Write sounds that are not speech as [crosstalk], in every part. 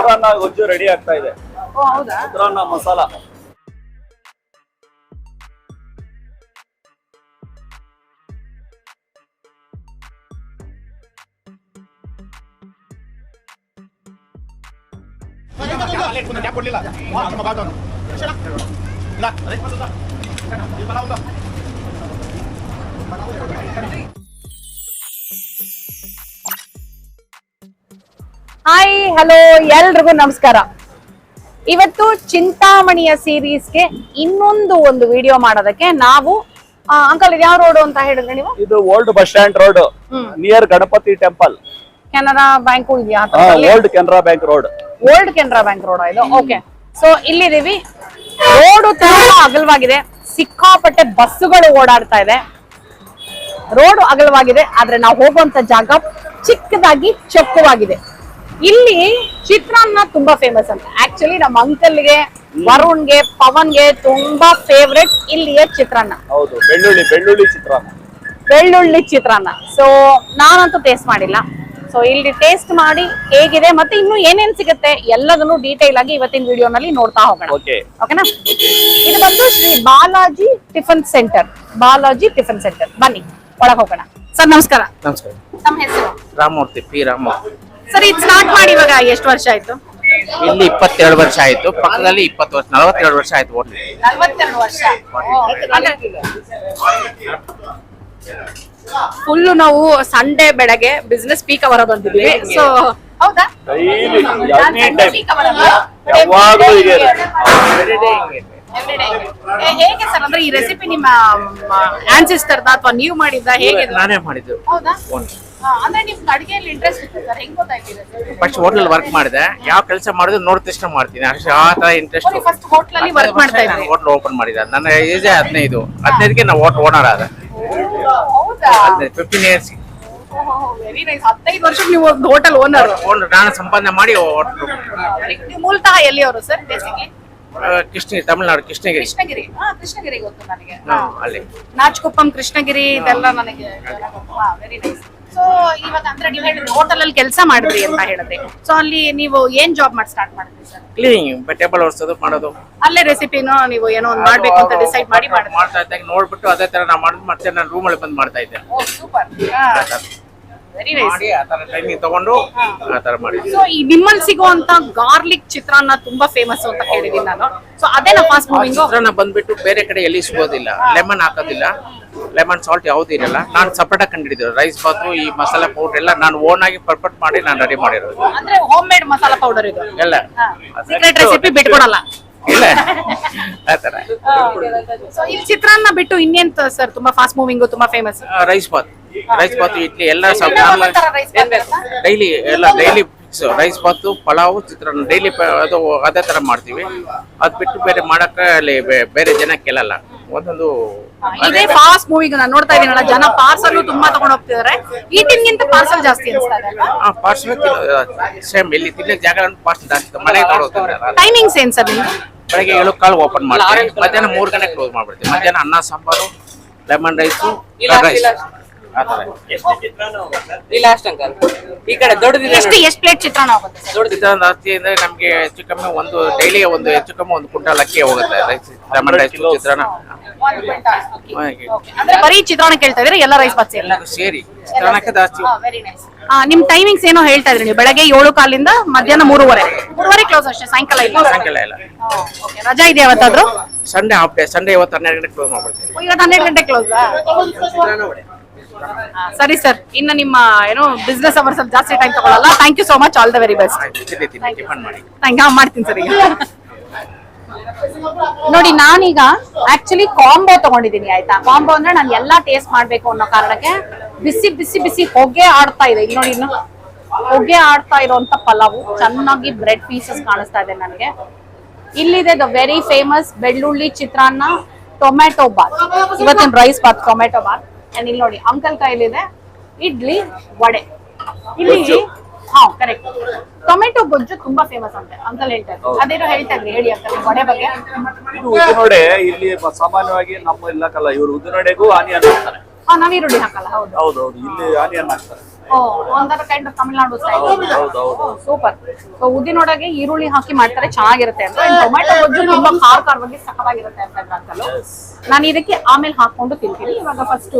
ಚಿತ್ರಾನ್ನ ಗೊಜ್ಜು ರೆಡಿ ಆಗ್ತಾ ಇದೆ. ಓ ಹೌದಾ? ಚಿತ್ರಾನ್ನ ಮಸಾಲ. ಹಾಯ್ ಹಲೋ ಎಲ್ರಿಗೂ ನಮಸ್ಕಾರ. ಇವತ್ತು ಚಿಂತಾಮಣಿಯ ಸೀರೀಸ್ಗೆ ಇನ್ನೊಂದು ಒಂದು ವಿಡಿಯೋ ಮಾಡೋದಕ್ಕೆ ನಾವು ಅಂಕಲ್ ಇದು ಯಾವ ರೋಡ್ ಅಂತ ಹೇಳಿದ್ರೆ ನೀವು? ಇದು old bus stand road near Ganapati temple Canara bank ಇದೆಯಾ? Old Canara bank road old Canara bank road ಇದು? ಓಕೆ ಸೊ ಇಲ್ಲಿದೀವಿ ರೋಡ್ ತುಂಬಾ ಅಗಲವಾಗಿದೆ. ಸಿಕ್ಕಾಪಟ್ಟೆ ಬಸ್ಸುಗಳು ಓಡಾಡ್ತಾ ಇದೆ. ರೋಡ್ ಅಗಲವಾಗಿದೆ ಆದ್ರೆ ನಾವು ಹೋಗುವಂತ ಜಾಗ ಚಿಕ್ಕದಾಗಿ ಚೊಕ್ಕವಾಗಿದೆ. ಇಲ್ಲಿ ಚಿತ್ರಾನ್ನ ತುಂಬಾ ಫೇಮಸ್ ಅಂತ. ಆಕ್ಚುಲಿ ನಮ್ಮ ಅಂಕಲ್ಗೆ ವರುಣ್ಗೆ ಪವನ್ಗೆ ತುಂಬಾ ಫೇವ್ರೆಟ್ ಇಲ್ಲಿಯ ಚಿತ್ರಾನ್ನ. ಹೌದು ಬೆಳ್ಳುಳ್ಳಿ ಬೆಳ್ಳುಳ್ಳಿ ಚಿತ್ರಾನ್ನ. ಬೆಳ್ಳುಳ್ಳಿ ಚಿತ್ರಾನ್ನ. ಸೊ ನಾನಂತೂ ಟೇಸ್ಟ್ ಮಾಡಿಲ್ಲ. ಸೊ ಇಲ್ಲಿ ಟೇಸ್ಟ್ ಮಾಡಿ ಹೇಗಿದೆ ಮತ್ತೆ ಇನ್ನು ಏನೇನ್ ಸಿಗುತ್ತೆ ಎಲ್ಲದನ್ನು ಡೀಟೇಲ್ ಆಗಿ ಇವತ್ತಿನ ವಿಡಿಯೋನಲ್ಲಿ ನೋಡ್ತಾ ಹೋಗೋಣ. ಓಕೆ ಓಕೆನಾ ಇದು ಬಂದು Shri Balaji tiffin centre. Balaji tiffin centre. ಬನ್ನಿ ಒಳಗ್ ಹೋಗೋಣ. ಸರ್ ನಮಸ್ಕಾರ. ನಮಸ್ಕಾರ. ನಮ್ಮ ಹೆಸರು? ರಾಮಮೂರ್ತಿ ಪಿ. ರಾಮ. ಸರ್ ಇದು ಸ್ಟಾರ್ಟ್ ಮಾಡಿ ಇವಾಗ ಎಷ್ಟು ವರ್ಷ ಆಯ್ತು? ಇಲ್ಲಿ ಇಪ್ಪತ್ತೆರಡು ವರ್ಷ ಆಯ್ತು. ಪಕ್ಕದಲ್ಲಿ ಇಪ್ಪತ್ತು ವರ್ಷ ನಲವತ್ತೆರಡು ವರ್ಷ ಆಯ್ತು ಹೋಟ್ಲ್ ನಲ್ವತ್ತೆರಡು ವರ್ಷ. ಫುಲ್ಲು ನಾವು ಸಂಡೇ ಬೆಳಗ್ಗೆ ಬಿಸ್ನೆಸ್ ಪೀಕ್ ಅವರ ಬಂದಿದ್ವಿ ಸೊ ಹೌದಾ. ಯಾವಾಗ್ಲೂ ಹೀಗೆ ಸರ್? ಅಂದ್ರೆ ಈ ರೆಸಿಪಿ ನಿಮ್ಮ ಆನ್ಸಿಸ್ಟರ್ದ ಅಥವಾ ನೀವು ಮಾಡಿದ್ದ ಹೇಗೆ? ನಾನೇ ಮಾಡಿದ್ದು. ಹೌದಾ? ಅಂದ್ರೆ ನಿಮ್ಗೆ ಅಡಿಗೆಯಲ್ಲಿ ಇಂಟ್ರೆಸ್ಟ್ ಇತ್ತು ಸರ್ ಹೆಂಗ್ ಗೊತ್ತಾಯ್ತಿದೆ ಫಸ್ಟ್ ಹೋಟ್ಲಲ್ಲಿ ವರ್ಕ್ ಮಾಡಿದೆ. ಯಾವ ಕೆಲಸ ಮಾಡಿದ್ರು ನೋಡಿದ ತಕ್ಷಣ ಮಾಡ್ತೀನಿ. ಅಷ್ಟೇ ಆ ತರ ಇಂಟ್ರೆಸ್ಟ್ ಫಸ್ಟ್ ಹೋಟ್ಲಲ್ಲಿ ವರ್ಕ್ ಮಾಡ್ತಾ ಹೋಟ್ಲ್ ಓಪನ್ ಮಾಡಿದೆ. ನನ್ನ ಏಜೇ ಹದಿನೈದು. ಹದಿನೈದಕ್ಕೆ ನಾವು ಹೋಟ್ಲ್ ಓನರ್ ಆದ. ಹೌದಾ? ಹದಿನೈದು ಫಿಫ್ಟೀನ್ ಇಯರ್ಸ್ ವೆರಿ ನೈಸ್ ಹತ್ತೈದು ವರ್ಷಕ್ಕೆ ನೀವು ಒಂದು ಹೋಟೆಲ್ ಓನರ್ ಓನರ್ ನಾನು ಸಂಪಾದನೆ ಮಾಡಿ ಹೋಟ್ಲ್ ನೀವು ಮೂಲತಃ ಎಲ್ಲಿಯವರು ಸರ್ ಬೇಸಿಕ್ಲಿ ಕೃಷ್ಣಗಿರಿ ತಮಿಳ್ನಾಡು ಕೃಷ್ಣಗಿರಿ. ಕೃಷ್ಣಗಿರಿ. ಕೃಷ್ಣಗಿರಿ ಗೊತ್ತು ನನಗೆ. ಹಾ, ಅಲ್ಲಿ. ನಾಚ್ಕೊಪ್ಪಂ ಕೃಷ್ಣಗಿರಿ ಇದೆಲ್ಲ ನನಗೆ. ವೆರಿ ನೈಸ್ ಸೊ ಇವಾಗ ಅಂದ್ರೆ ನೀವು ಹೇಳಿದ್ರೆ ಹೋಟೆಲ್ ಅಲ್ಲಿ ಕೆಲಸ ಮಾಡಿದ್ರಿ ಅಂತ ಹೇಳಿದ್ರೆ. ಸೊ ಅಲ್ಲಿ ನೀವು ಏನ್ ಜಾಬ್ ಮಾಡಿ ಸ್ಟಾರ್ಟ್ ಮಾಡಿದ್ರಿ ಸರ್ ಕ್ಲೀನಿಂಗ್ ಟೇಬಲ್ ಒರೆಸೋದು ಮಾಡೋದು. ಅಲ್ಲೇ ರೆಸಿಪಿನೋ ನೀವು ಏನೋ ಒಂದು ಮಾಡ್ಬೇಕು ಅಂತ ಡಿಸೈಡ್ ಮಾಡಿ ಮಾಡಿದ್ರಿ. ಮಾಡ್ತಾ ಇದ್ದಾಗ ನೋಡ್ಬಿಟ್ಟು ಅದೇ ತರ ನಾ ಮಾಡಿದ್ ಮತ್ತೆ ನಾನು ರೂಮಲ್ಲಿ ಬಂದು ಮಾಡ್ತಾ ಇದ್ದೆ. ಓ ಸೂಪರ್ ವೆರಿ ನೈಸ್ ಮಾಡಿ ಆ ತರ ಟೈಮಿಂಗ್ ತಗೊಂಡು ಆ ತರ ಮಾಡಿದ್ದೆ ಸೊ ಈ ನಿಮ್ಮಲ್ಲಿ ಸಿಗುವಂತ ಗಾರ್ಲಿಕ್ ಚಿತ್ರಾನ್ನ ತುಂಬಾ ಫೇಮಸ್ ಅಂತ ಕೇಳಿದೀನಿ ನಾನು. ಸೊ ಅದೇನ ಫಾಸ್ಟ್ ಮೂವಿಂಗ್ ಚಿತ್ರಾನ್ನ ಬಂದ್ಬಿಟ್ಟು ಬೇರೆ ಕಡೆ ಎಲ್ಲಿ ಸಿಗೋದಿಲ್ಲ. ಲೆಮನ್ ಹಾಕೋದಿಲ್ಲ. ಲೆಮನ್ ಸಾಲ್ಟ್ ಯಾವುದೂ ಇರಲ್ಲ. ನಾನು ಸಪ್ರೇಟಾಗಿ ಕಂಡಿಡಿದ್ರು ರೈಸ್ ಬಾತು ಈ ಮಸಾಲೆ ಪೌಡರ್ ಎಲ್ಲ ನಾನು ಓನ್ ಆಗಿ ಪರ್ಫೆಕ್ಟ್ ಮಾಡಿ ನಾನು ರೆಡಿ ಮಾಡಿರೋದು. ಅಂದ್ರೆ ಹೋಮ್ ಮೇಡ್ ಮಸಾಲಾ ಪೌಡರ್ ಇದು? ಎಲ್ಲ ಸೀಕ್ರೆಟ್ ರೆಸಿಪಿ ಬಿಟ್ಕೊಡಲ್ಲ. ಇಲ್ಲ. ಆ ಥರ. ಇಲ್ಲಿ ಚಿತ್ರಾನ್ನ ಬಿಟ್ಟು ಇನ್ನೇನ್ ಸರ್ ತುಂಬಾ ಫಾಸ್ಟ್ ಮೂವಿಂಗ್ ತುಂಬಾ famous rice bath. Rice bath idli ಎಲ್ಲ ಡೈಲಿ ಎಲ್ಲ? ಡೈಲಿ ರೈಸ್ ಬಾತು ಪಲಾವು ಚಿತ್ರಾನ್ನ ಡೈಲಿ ಅದು ಅದೇ ತರ ಮಾಡ್ತೀವಿ. ಅದು ಬಿಟ್ಟು ಬೇರೆ ಮಾಡಕ್ಕೆ ಅಲ್ಲಿ ಬೇ- ಬೇರೆ ಜನ ಕೇಳಲ್ಲ. ಒಂದೊಂದು ಇದೇ ಫಾಸ್ಟ್ ಮೂವಿಗೆ ನಾನು ನೋಡ್ತಾ ಇದೀನಲ್ಲ ಜನ ಪಾರ್ಸಲ್ ತುಂಬಾ ತಗೊಂಡ್ ಹೋಗ್ತಿದಾರೆ. ಈ ಗಿಂತ ಪಾರ್ಸಲ್ ಜಾಸ್ತಿ ಅನ್ಸ್ತಾ ಇದೆ ಆ ಪಾರ್ಸಲ್ ಸೇಮ್ ಇಲ್ಲಿ ತಿನ್ನಕ್ಕೆ ಜಾಗ ಪಾರ್ಸಲ್ ಜಾಸ್ತಿ ಮನೆ ನೋಡೋದ್ರೆ ಟೈಮಿಂಗ್ಸ್ ಏನು ಸರ್ ನಿಮ್ದು? ಬೆಳಗ್ಗೆ ಏಳು ಕಾಲು ಓಪನ್ ಮಾಡ್ತೀವಿ. ಮಧ್ಯಾಹ್ನ ಮೂರು ಗಂಟೆ ಕ್ಲೋಸ್ ಮಾಡ್ಬಿಡ್ತೀವಿ. ಮಧ್ಯಾಹ್ನ ಅನ್ನ ಸಾಂಬಾರು ಲೆಮನ್ ರೈಸು ರೈಸ್ ಆ ಥರ. ಇಲ್ಲ ಅಷ್ಟ ಅಂಕಲ್ ಈ ಕಡೆ ದೊಡ್ಡದಿದೆ ಎಷ್ಟು ಎಷ್ಟು ಪ್ಲೇಟ್ ಚಿತ್ರಾನ್ನ ಹೋಗುತ್ತೆ ಸರ್? ಚಿತ್ರಾನ್ನ ಜಾಸ್ತಿ ಅಂದ್ರೆ ನಮ್ಗೆ ಹೆಚ್ಚು ಕಮ್ಮಿ ಒಂದು ಡೈಲಿ ಒಂದು ಹೆಚ್ಚು ಕಮ್ಮಿ ಒಂದು ಕುಂಟಲ್ ಅಕ್ಕಿ ಹೋಗುತ್ತೆ. ರೈಸ್ ಲೆಮನ್ ರೈಸ್ ಚಿತ್ರಾನ್ನ. ಹಾಗೆ. ಅಂದ್ರೆ ಬರೀ ಚಿತ್ರಾನ್ನ ಕೇಳ್ತಾ ಇದ್ರೆ ಎಲ್ಲ ರೈಸ್ ಬಾತ್ ಸೇರಿ ಎಲ್ಲ ಸೇರಿ. ಚಿತ್ರಾನ್ನಕ್ಕೆ ಜಾಸ್ತಿ. ಆ, ನೈಸ್ ನಿಮ್ ಟೈಮಿಂಗ್ಸ್ ಏನೋ ಹೇಳ್ತಾ ಇದ್ರಿ. ನೀವು ಬೆಳಗ್ಗೆ ಏಳು ಕಾಲಿಂದ ಮಧ್ಯಾಹ್ನ ಮೂರುವರೆ. ಮೂರುವರೆ ಕ್ಲೋಸ್ ಅಷ್ಟೇ ಸಾಯಂಕಾಲ ಇಲ್ಲ? ಸಾಯಂಕಾಲ ಇಲ್ಲ. Okay, ರಜಾ ಇದೆ ಯಾವತ್ತಾದ್ರೂ? ಸಂಡೇ ಹಾಫ್ ಡೇ ಸಂಡೇ ಇವತ್ತು ಹನ್ನೆರಡು ಗಂಟೆ ಕ್ಲೋಸ್ ಮಾಡ್ಬಿಡ್ತೀವಿ ಇವತ್ತು ಹನ್ನೆರಡು ಗಂಟೆ ಕ್ಲೋಸ್ ಸರಿ ಸರ್ ಇನ್ನು ನಿಮ್ಮ ಏನೋ ಬಿಸ್ನೆಸ್ ಅವರ್ ಸ್ವಲ್ಪ ಜಾಸ್ತಿ ಟೈಮ್ ತಗೊಳ್ಳಲ್ಲ thank you so much all the very best thank ಮಾಡ್ತೀನಿ ಸರ್ ಈಗ. ನೋಡಿ ನಾನೀಗ ಆಕ್ಚುಲಿ ಕಾಂಬೋ ತಗೊಂಡಿದ್ದೀನಿ ಆಯ್ತಾ? ಕಾಂಬೋ ಅಂದ್ರೆ ನಾನು ಎಲ್ಲಾ ಟೇಸ್ಟ್ ಮಾಡ್ಬೇಕು ಅನ್ನೋ ಕಾರಣಕ್ಕೆ ಬಿಸಿ ಬಿಸಿ ಬಿಸಿ ಹೊಗೆ ಆಡ್ತಾ ಇದೆ. ಇಲ್ಲಿ ನೋಡಿ ಇನ್ನು ಹೊಗೆ ಆಡ್ತಾ ಇರುವಂತ ಪಲಾವು. ಚೆನ್ನಾಗಿ ಬ್ರೆಡ್ ಪೀಸಸ್ ಕಾಣಿಸ್ತಾ ಇದೆ ನನಗೆ. ಇಲ್ಲಿದೆ ದ ವೆರಿ ಫೇಮಸ್ ಬೆಳ್ಳುಳ್ಳಿ ಚಿತ್ರಾನ್ನ ಟೊಮ್ಯಾಟೊ ಬಾತ್ ಇವತ್ತಿನ rice bath tomato bath and ಇಲ್ಲಿ ನೋಡಿ ಅಂಕಲ್ ಕೈಲಿದೆ ಇಡ್ಲಿ ವಡೆ. ಇಲ್ಲಿ ಹಾ ಕರೆಕ್ಟ್ ಟೊಮೆಟೊ ಗೊಜ್ಜು ತುಂಬಾ ಫೇಮಸ್ ಅಂತೆ ಅಂಕಲ್ ಹೇಳ್ತಾರೆ ಅದೇನೋ ಹೇಳ್ತಾರೆ ಇದ್ರಿ ಹೇಳಿ ಅಂಕಲ್ ವಡೆ ಬಗ್ಗೆ. ಉದ್ದಿನೊಡೆ ಇಲ್ಲಿ ಸಾಮಾನ್ಯವಾಗಿ ನಮ್ಮ ಇಲ್ಲಕ್ಕಲ್ಲ ಇವರು ಉದ್ದಿನೊಡೆಗೂ ಆನಿಯನ್ ಹಾಕ್ತಾರೆ. ಹಾ ನಾವೀರುಳ್ಳಿ ಹಾಕಲ್ಲ ಹೌದು ಹೌದು ಇಲ್ಲಿ ಆನಿಯನ್ ಹಾಕ್ತಾರೆ. ಒಂದರ ಕೈಂಡ್ ತಮಿಳ್ನಾಡು. ಸೂಪರ್ ಸೊ ಉದ್ದಿನೊಳಗೆ ಈರುಳ್ಳಿ ಹಾಕಿ ಮಾಡ್ತಾರೆ ಚೆನ್ನಾಗಿರುತ್ತೆ ಅಂತ. ಟೊಮೆಟೊ ಗೊಜ್ಜು ತುಂಬಾ ಖಾರ ಖಾರವಾಗಿ ಸಖತ್ತಾಗಿರುತ್ತೆ ಅಂತ ಇದ್ರು ನಾನು ಇದಕ್ಕೆ ಆಮೇಲೆ ಹಾಕೊಂಡು ತಿಂತೀನಿ. ಇವಾಗ ಫಸ್ಟ್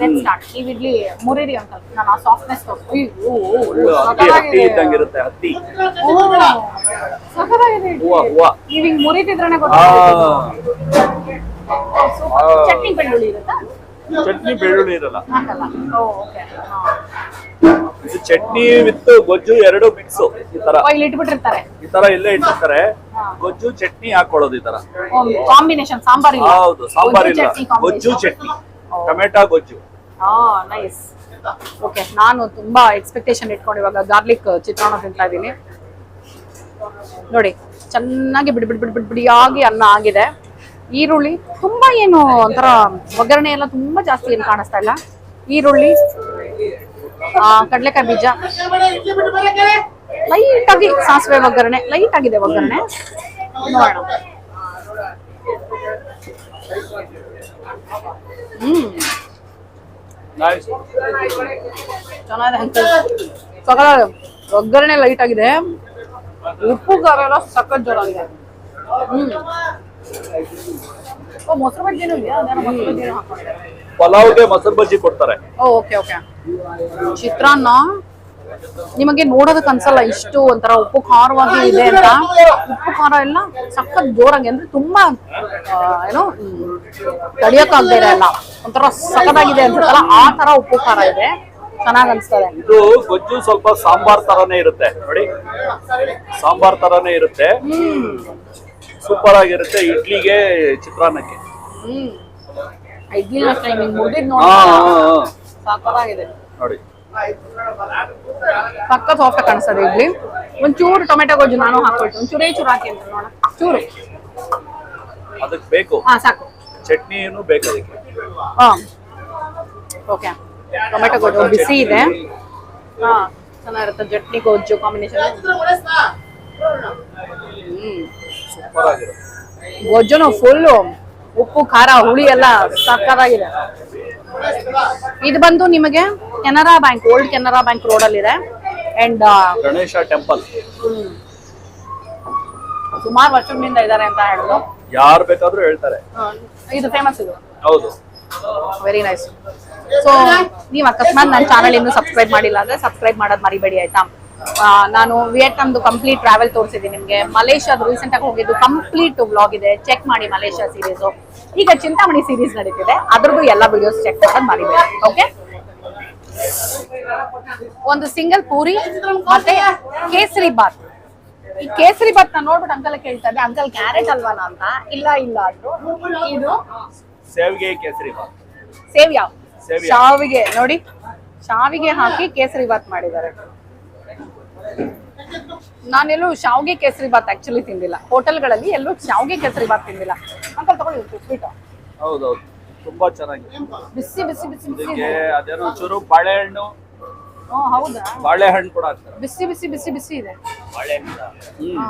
ಲೆಟ್ ಸ್ಟಾರ್ಟ್ ನೀವು ಇಡ್ಲಿ ಮುರಿರಿ ಅಂತ. ನಾನು ಆ ಸಾಫ್ಟ್ನೆಸ್ ಸಖತ್ತಾಗಿದೆ. ನೀವ್ ಹಿಂಗ್ ಚಟ್ನಿ ಬೆಳ್ಳುಳ್ಳಿ ಇರುತ್ತಾ? ಚಟ್ನಿ ಬೆಳ್ಳುಳ್ಳಿ ಇರಲ್ಲ. ಹಾಕಲ್ಲ. ಓ ಓಕೆ ಇದು ಚಟ್ನಿ ವಿತ್ ಗೊಜ್ಜು ಎರಡು ಮಿಕ್ಸ್ ಈ ತರ. ಇಲ್ಲಿ ಇಟ್ಬಿಟ್ಟಿರ್ತಾರೆ. ಈ ತರ ಇಲ್ಲೇ ಇಟ್ಟಿರ್ತಾರೆ ಗೊಜ್ಜು ಚಟ್ನಿ ಹಾಕೊಳ್ಳೋದು ಈ ತರ. ಕಾಂಬಿನೇಷನ್ ಸಾಂಬಾರ್ ಇಲ್ಲ. ಹೌದು ಸಾಂಬಾರ್ ಗೊಜ್ಜು ಇಲ್ಲ. ಚಟ್ನಿ ಗೊಜ್ಜು ಚಟ್ನಿ. ಟೊಮೆಟೊ ಗೊಜ್ಜು. ಹಾ ನೈಸ್ ಓಕೆ ನಾನು ತುಂಬಾ ಎಕ್ಸ್ಪೆಕ್ಟೇಷನ್ ಇಟ್ಕೊಂಡು ಇವಾಗ ಗಾರ್ಲಿಕ್ ಚಿತ್ರಾನ್ನ ತಿಂತಾ ಇದ್ದೀನಿ. ನೋಡಿ ಚೆನ್ನಾಗಿ ಬಿಡ್ ಬಿಡ್ ಬಿಡ್ ಬಿಡ್ ಬಿಡಿಯಾಗಿ ಅನ್ನ ಆಗಿದೆ. ಈರುಳ್ಳಿ ತುಂಬಾ ಏನು ಒಂಥರ ಒಗ್ಗರಣೆ ಎಲ್ಲ ತುಂಬಾ ಜಾಸ್ತಿ ಏನು ಕಾಣಿಸ್ತಾ ಇಲ್ಲ. ಈರುಳ್ಳಿ ಕಡ್ಲೆಕಾಯಿ ಬೀಜ. ಲೈಟ್ ಆಗಿ ಸಾಸಿವೆ ಒಗ್ಗರಣೆ ಲೈಟ್ ಆಗಿದೆ ಒಗ್ಗರಣೆ. ನೋಡೋಣ. ಹ್ಮ್. ಚೆನ್ನಾಗಿದೆ ಒಗ್ಗರಣೆ ಲೈಟ್ ಆಗಿದೆ. ಉಪ್ಪು, ಖಾರ ಎಲ್ಲ ಸಖತ್ ಜೋರಾಗಿದೆ. ಹ್ಮ್. ಮೊಸರು ಬಜ್ಜಿನೂ ಇದೆಯಾ ಅದೇನೋ ಮೊಸರು ಬಜ್ಜಿನೂ ಹಾಕೊಂಡಿದ್ದಾರೆ ಪಲಾವ್ಗೆ ಮೊಸರು ಬಜ್ಜಿ ಕೊಡ್ತಾರೆ. Okay okay. ಚಿತ್ರಾನ್ನ ನಿಮಗೆ ನೋಡೋದಕ್ಕೆ ಅನ್ಸಲ್ಲ ಇಷ್ಟು ಒಂಥರ ಉಪ್ಪು ಖಾರವಾಗಿ ಇದೆ ಅಂತ. ಉಪ್ಪು ಖಾರ ಎಲ್ಲ ಸಖತ್ ಜೋರಾಗಿ ಅಂದ್ರೆ ತುಂಬಾ ಏನೋ ಇದೆ ಎಲ್ಲ. ಒಂಥರ ಸಖತ್ತಾಗಿದೆ ಅನ್ಸುತ್ತಲ್ಲ ಆ ತರ ಉಪ್ಪು ಖಾರ ಇದೆ. ಚೆನ್ನಾಗ್ ಅನ್ಸ್ತದೆ. ಇದು ಗೊಜ್ಜು ಸ್ವಲ್ಪ ಸಾಂಬಾರ್ ತರಾನೇ ಇರುತ್ತೆ. ನೋಡಿ. ಸಾಂಬಾರ್ ತರಾನೇ ಇರುತ್ತೆ. ಸೂಪರ್ ಆಗಿರುತ್ತೆ ಇಡ್ಲಿಗೆ ಚಿತ್ರಾನ್ನಕ್ಕೆ. ನೋಡಿ. ಪಕ್ಕ ಸಾಫ್ಟ್ ಕಾಣಿಸ್ತದೆ ಇಡ್ಲಿ. ಒಂಚೂರು ಟೊಮೆಟೊ ಗೊಜ್ಜು ನಾನು ಹಾಕೊಳ್ತೀನಿ. ಒಂಚೂರೇ ಚೂರು ಹಾಕಿ ಅಂತ ನೋಡ ಚೂರು. ಅದಕ್ಕೆ ಬೇಕು. ಹಾ ಸಾಕು. ಚಟ್ನಿನು ಬೇಕು ಅದಕ್ಕೆ? ಹಾ. ಓಕೆ ಟೊಮೆಟೊ ಗೊಜ್ಜು ಬಿಸಿ ಇದೆ. ಹಾ ಚೆನ್ನಾಗಿರುತ್ತೆ. ಚಟ್ನಿ ಗೊಜ್ಜು ಕಾಂಬಿನೇಷನ್ ಹ್ಮ್. ಸೂಪರ್ ಗೊಜ್ಜುನು ಫುಲ್ಲು ಉಪ್ಪು ಖಾರ ಹುಳಿ ಎಲ್ಲ ಸಕ್ಕತ್ತಾಗಿದೆ ಇದು ಬಂದು ನಿಮಗೆ Canara bank old Canara bank road ಅಲ್ಲಿ ಇದೆ. ಅಂಡ್ ಗಣೇಶ ಟೆಂಪಲ್ ಸುಮಾರು ವರ್ಷದಿಂದ ಇದ್ದಾರೆ ಅಂತ ಹೇಳೋದು. ಯಾರು ಬೇಕಾದ್ರೂ ಹೇಳ್ತಾರೆ. ಇದು ಫೇಮಸ್ ಇದು. ಹೌದು. ವೆರಿ ನೈಸ್ ಸೊ ನೀವು ಅಕಸ್ಮಾತ್ ನನ್ನ ಚಾನಲ್ ಇನ್ನೂ ಸಬ್ಸ್ಕ್ರೈಬ್ ಮಾಡಿಲ್ಲ ಅಂದ್ರೆ ಸಬ್ಸ್ಕ್ರೈಬ್ ಮಾಡೋದು ಮರಿಬೇಡಿ ಆಯ್ತಾ? ನಾನು ವಿಯೆಟ್ನಾಮ್ದು ಕಂಪ್ಲೀಟ್ ಟ್ರಾವೆಲ್ ತೋರಿಸಿದ್ದೀನಿ. ನಿಮಗೆ ಮಲೇಷ್ಯಾದ ರೀಸೆಂಟ್ ಆಗಿ ಹೋಗಿದ್ದು ಕಂಪ್ಲೀಟ್ ವ್ಲಾಗ್ ಇದೆ. ಚೆಕ್ ಮಾಡಿ ಮಲೇಷ್ಯಾ ಸೀರೀಸು ಈಗ ಚಿಂತಾಮಣಿ ಸೀರೀಸ್ ನಡೀತಿದೆ. ಅದ್ರದ್ದು ಎಲ್ಲ ವಿಡಿಯೋಸ್ ಚೆಕ್ ಮಾಡೋದು ಮಾಡಿದ್ದೀನಿ ಓಕೆ ಒಂದು ಸಿಂಗಲ್ ಪೂರಿ ಮತ್ತೆ ಕೇಸರಿ ಬಾತ್ ಈ ಕೇಸರಿ ಬಾತ್ ನಾನು ನೋಡ್ಬಿಟ್ಟು ಅಂಕಲ್ ಕೇಳ್ತಾ ಇದ್ದೆ. ಅಂಕಲ್ ಕ್ಯಾರೆಟ್ ಅಲ್ವಾನ ಅಂತ? ಇಲ್ಲ ಇಲ್ಲ ಅಂದ್ರು. ಇದು ಸೇವಿಗೆ ಕೇಸರಿ ಬಾತ್ ಸೇವ್ಯಾ ಸೇವ್ಯಾ. ಶಾವಿಗೆ. ನೋಡಿ ಶಾವಿಗೆ ಹಾಕಿ ಕೇಸರಿ ಬಾತ್ ಮಾಡಿದ್ದಾರೆ. ನಾನೆಲ್ಲೂ ಶಾವಿಗೆ ಕೇಸರಿ ಬಾತ್ ಆಕ್ಚುಲಿ ತಿಂದಿಲ್ಲ. ಹೋಟೆಲ್ಗಳಲ್ಲಿ ಎಲ್ಲೂ ಶಾವಿಗೆ ಕೇಸರಿ ಬಾತ್ ತಿಂದಿಲ್ಲ. ಅಂತ ತಗೊಳ್ಳಿ ಸ್ವೀಟ್ ಹೌದೌದು. ತುಂಬಾ ಚೆನ್ನಾಗಿದೆ. ಬಿಸಿ ಬಿಸಿ ಬಿಸಿ ಬಿಸಿ. ಇದೆ ಅದೇನೋ ಒಂಚೂರು ಬಾಳೆಹಣ್ಣು. ಹ್ಮ್ ಹೌದಾ? ಬಾಳೆಹಣ್ಣು ಕೂಡ ಹಾಕ್ತಾರೆ. ಬಿಸಿ ಬಿಸಿ ಬಿಸಿ ಬಿಸಿ ಇದೆ. ಬಾಳೆಹಣ್ಣು ಹ್ಮ್. ಹಾ.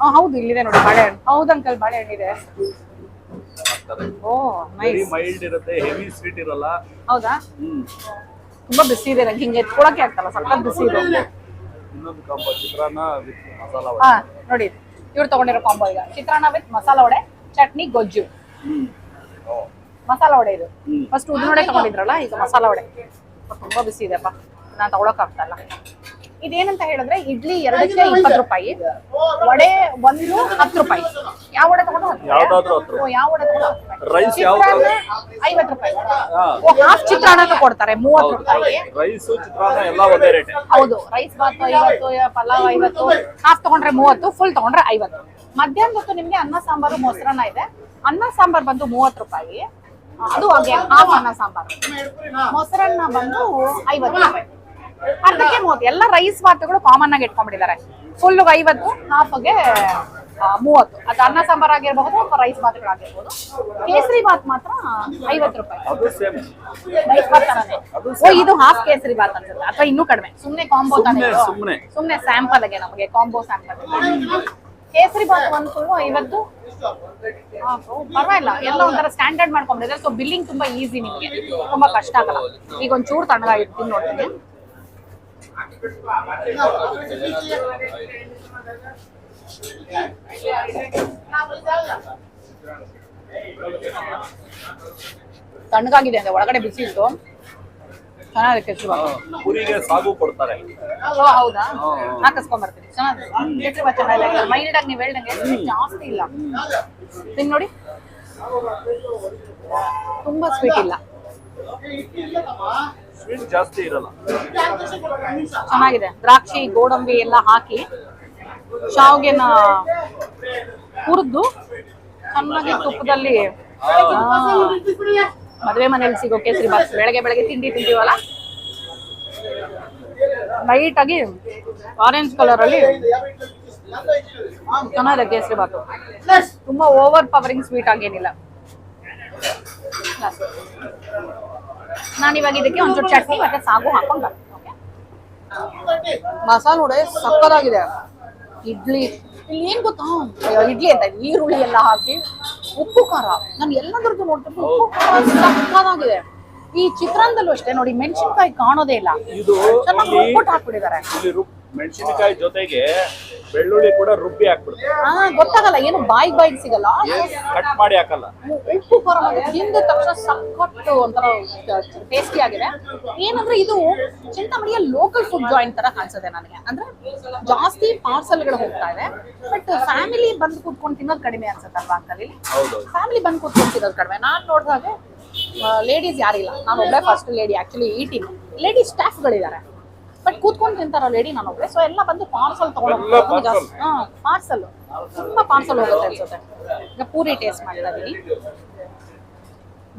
ಹಾ, ಹೌದು ಇಲ್ಲಿದೆ ನೋಡಿ ಬಾಳೆಹಣ್ಣು. ಹೌದು ಅಂಕಲ್ ಬಾಳೆಹಣ್ಣಿದೆ ಹಾಕ್ತಾರೆ. ಓ ವೆರಿ ನೈಸ್ ಮೈಲ್ಡ್ ಇರುತ್ತೆ ಹೆವಿ ಸ್ವೀಟ್ ಇರಲ್ಲ. ಹೌದಾ? ಹ್ಮ್. ತುಂಬಾ ಬಿಸಿ ಇದೆ ನಂಗೆ ಹಿಂಗೆ ಎತ್ಕೊಳಕ್ಕೆ ಆಗ್ತಲ್ಲ ಸಖತ್ ಬಿಸಿ ಇದೆ. ಇನ್ನೊಂದು ಕಾಂಬೋ ಚಿತ್ರಾನ್ನ ವಿತ್ ಮಸಾಲ ವಡೆ. ಹಾ ನೋಡಿ ಇವ್ರು ತಗೊಂಡಿರೋ ಕಾಂಬೋ ಈಗ. ಚಿತ್ರಾನ್ನ ವಿತ್ ಮಸಾಲ ವಡೆ ಚಟ್ನಿ ಗೊಜ್ಜು. ಮಸಾಲ ವಡೆ ಇದು. ಫಸ್ಟ್ ಉದ್ದಿನ ವಡೆ ತಗೊಂಡಿದ್ರಲ್ಲ ಈಗ ಮಸಾಲ ವಡೆ. ತುಂಬಾ ಬಿಸಿ ಇದೆಪ್ಪ ನಾನು ತಗೊಳಕ್ ಆಗ್ತಲ್ಲ ಇದೇನಂತ ಹೇಳಿದ್ರೆ ಇಡ್ಲಿ ಎರಡಕ್ಕೆ ಇಪ್ಪತ್ತು ರೂಪಾಯಿ ವಡೆ ಒಂದು ಹತ್ತು ರೂಪಾಯಿ. ಯಾವ ವಡೆ ತಗೊಂಡು ಹತ್ತು ಯಾವ ವಡೆ ತಗೊಂಡು ರೈಸ್ ಐವತ್ತು ರೂಪಾಯಿ. ಹಾ. ಓ ಹಾಫ್ ಚಿತ್ರಾನ್ನ ಕೊಡ್ತಾರೆ ಮೂವತ್ತು ರೂಪಾಯಿ. ರೈಸ್ ಚಿತ್ರಾನ್ನ ಎಲ್ಲ ಒಂದೇ ರೇಟ್ ಹೌದು ರೈಸ್ ಬಾತ್ ಐವತ್ತು ಪಲಾವ್ ಐವತ್ತು ಹಾಫ್ ತಗೊಂಡ್ರೆ ಮೂವತ್ತು ಫುಲ್ ತಗೊಂಡ್ರೆ ಐವತ್ತು. ಮಧ್ಯಾಹ್ನ ಹೊತ್ತು ನಿಮ್ಗೆ ಅನ್ನ ಸಾಂಬಾರು ಮೊಸರನ್ನ ಇದೆ. ಅನ್ನ ಸಾಂಬಾರ್ ಬಂದು ಮೂವತ್ತು ರೂಪಾಯಿ. ಅದು ಹಾಗೆ ಹಾಫ್ ಅನ್ನ ಸಾಂಬಾರು. ಮೊಸರನ್ನ ಬಂದು ಐವತ್ತು ರೂಪಾಯಿ. ಅರ್ಧಕ್ಕೆ ಮೂವತ್ತು. ಎಲ್ಲ ರೈಸ್ ಮಾತುಗಳು ಕಾಮನ್ ಆಗಿ ಇಟ್ಕೊಂಡ್ಬಿಟ್ಟಿದ್ದಾರೆ. ಫುಲ್ ಐವತ್ತು ಹಾಫ್ಗೆ ಮೂವತ್ತು. ಅದು ಅನ್ನ ಸಾಂಬಾರ್ ಆಗಿರ್ಬಹುದು ಅಥವಾ ರೈಸ್ ಮಾತುಗಳಾಗಿರ್ಬಹುದು ಕೇಸರಿ ಬಾತ್ ಮಾತ್ರ ಐವತ್ತು ರೂಪಾಯಿ. ರೈಸ್ ತರನೇ. ಓ ಇದು ಹಾಫ್ ಕೇಸರಿ ಬಾತ್ ಅನ್ಸುತ್ತೆ. ಅಥವಾ ಇನ್ನೂ ಕಡಿಮೆ. ಸುಮ್ನೆ ಕಾಂಬೋ ತಾನೇ. ಸುಮ್ನೆ. ಸ್ಯಾಂಪಲ್ಗೆ ನಮಗೆ ಕಾಂಬೋ ಸ್ಯಾಂಪಲ್ ಕೇಸರಿ ಬಾತ್ ಒಂದು ಫುಲ್ಲು ಐವತ್ತು. ಪರವಾಗಿಲ್ಲ. ಎಲ್ಲ ಒಂಥರ ಸ್ಟ್ಯಾಂಡರ್ಡ್ ಮಾಡ್ಕೊಂಡಿದ್ದಾರೆ ಸೊ ಬಿಲ್ಲಿಂಗ್ ತುಂಬಾ ಈಸಿ ನಿಮಗೆ. ತುಂಬಾ ಕಷ್ಟ ಆಗಲ್ಲ. ಈಗ ಒಂಚೂರು ತಣ್ಣಗಾಗಿ ನೋಡ್ತೀನಿ. ತಣ್ಣಗಾಗಿದೆ ಅಂದ್ರೆ ಒಳಗಡೆ ಬಿಸಿ ಇತ್ತು ಚೆನ್ನಾಗಿದೆ ಕೇಸರಿ ಬಾತು ಪೂರಿಗೆ ಸಾಗು ಕೊಡ್ತಾರೆ ಓ ಹೌದಾ ಹಾಕಿಸ್ಕೊಂಡ್ ಬರ್ತೀನಿ ಚೆನ್ನಾಗಿದೆ ಕೇಸರಿ ಬಾತ್ ಚೆನ್ನಾಗಿದೆ ಮೈಲ್ಡ್ ಆಗಿ ನೀವು ಹೇಳ್ದಂಗೆ sweet ಜಾಸ್ತಿ ಇಲ್ಲ ತಿನ್ ನೋಡಿ ತುಂಬಾ ಸ್ವೀಟ್ ಇಲ್ಲ ಸ್ವೀಟ್ ಜಾಸ್ತಿ ಇರಲ್ಲ. ಚೆನ್ನಾಗಿದೆ. ದ್ರಾಕ್ಷಿ, ಗೋಡಂಬಿ ಎಲ್ಲ ಹಾಕಿ ಶಾವ್ಗೆನ ಹುರಿದು ಚೆನ್ನಾಗಿ ತುಪ್ಪದಲ್ಲಿ ಮದುವೆ ಮನೇಲಿ ಸಿಗೋ ಕೇಸರಿ ಬಾತ್, ಬೆಳಗ್ಗೆ ಬೆಳಗ್ಗೆ ತಿಂಡಿ ತಿಂತೀವಲ್ಲ? ಲೈಟ್ ಆಗಿ ಆರೆಂಜ್ ಕಲರ್ ಅಲ್ಲಿ ಚೆನ್ನಾಗಿದೆ ಕೇಸರಿ ಬಾತು. ತುಂಬಾ ಓವರ್ ಪವರಿಂಗ್ ಸ್ವೀಟ್ ಆಗೇನಿಲ್ಲ ನಾನು ಇವಾಗ ಇದಕ್ಕೆ ಒಂಚೂರು ಚಟ್ನಿ ಮತ್ತೆ ಸಾಗು ಹಾಕೊಂಡು ಬರ್ತೀನಿ ಮಸಾಲ ವಡೆ ಸಕ್ಕತ್ತಾಗಿದೆ. ಇಡ್ಲಿ. ಇಲ್ಲಿ ಏನ್ ಗೊತ್ತಾ? ಇಡ್ಲಿ ಅಂತ ಈರುಳ್ಳಿ ಎಲ್ಲ ಹಾಕಿ ಉಪ್ಪು ಖಾರ. ನಾನು ಎಲ್ಲದ್ರದ್ದು ನೋಡ್ತೀನಿ ಉಪ್ಪು ಖಾರ ಸಕ್ಕತ್ತಾಗಿದೆ. ಈ ಚಿತ್ರಾನ್ನದಲ್ಲೂ ಅಷ್ಟೇ ನೋಡಿ ಮೆಣಸಿನ್ಕಾಯಿ ಕಾಣೋದೇ ಇಲ್ಲ. ಇದು ಚೆನ್ನಾಗಿ ರುಬ್ಬಿಟ್ಟು ಹಾಕ್ಬಿಟ್ಟಿದ್ದಾರೆ. ಮೆಣಸಿನಕಾಯಿ ಜೊತೆಗೆ ಬೆಳ್ಳುಳ್ಳಿ ಕೂಡ ರುಬ್ಬಿ ಹಾಕ್ಬಿಡ್ತಾರೆ ಹಾ ಗೊತ್ತಾಗಲ್ಲ ಏನು ಬಾಯಿ ಬಾಯಿಗೆ ಸಿಗಲ್ಲ. ಕಟ್ ಮಾಡಿ ಹಾಕಲ್ಲ. ಉಪ್ಪು ಖಾರ ಮತ್ತೆ ತಿಂದ ತಕ್ಷಣ ಸಖತ್ತು ಒಂಥರ ಟೇಸ್ಟಿ ಆಗಿದೆ. ಏನಂದ್ರೆ ಇದು ಚಿಂತಾಮಣಿಯ ಲೋಕಲ್ ಫುಡ್ ಜಾಯಿಂಟ್ ತರ ಕಾಣಿಸುತ್ತೆ ನನಗೆ. ಅಂದ್ರೆ ಜಾಸ್ತಿ ಪಾರ್ಸಲ್ಗಳು ಹೋಗ್ತಾ ಇದೆ. ಬಟ್ ಫ್ಯಾಮಿಲಿ ಬಂದು ಕೂತ್ಕೊಂಡು ತಿನ್ನೋದು ಕಡಿಮೆ ಅನ್ಸುತ್ತಲ್ವಾ ಅಂಕಲ್ ಇಲ್ಲಿ? ಫ್ಯಾಮಿಲಿ ಬಂದು ಕೂತ್ಕೊಂಡು ತಿನ್ನೋದು ಕಡಿಮೆ. ನಾನು ನೋಡಿದಾಗೆ ಲೇಡೀಸ್ ಯಾರಿಲ್ಲ. ನಾನು ಒಬ್ಬಳೆ ಫಸ್ಟ್ ಲೇಡಿ ಆಕ್ಚುಲಿ ಈ ಟೀಮ್ ಲೇಡಿ ಸ್ಟಾಫ್ಗಳಿದ್ದಾರೆ ಬಟ್ ಕೂತ್ಕೊಂಡು ತಿಂತಾರ ಲೇಡಿ ನಾನು ಒಬ್ಬಳೆ ಸೊ ಎಲ್ಲ ಬಂದು ಪಾರ್ಸಲ್ ತಗೊಂಡು. ಹಾ ಪಾರ್ಸಲ್ ತುಂಬಾ ಪಾರ್ಸಲ್ ಹೋಗುತ್ತೆ ಅನ್ಸುತ್ತೆ. ಈಗ ಪೂರಿ ಟೇಸ್ಟ್ ಮಾಡಿದ್ದೀನಿ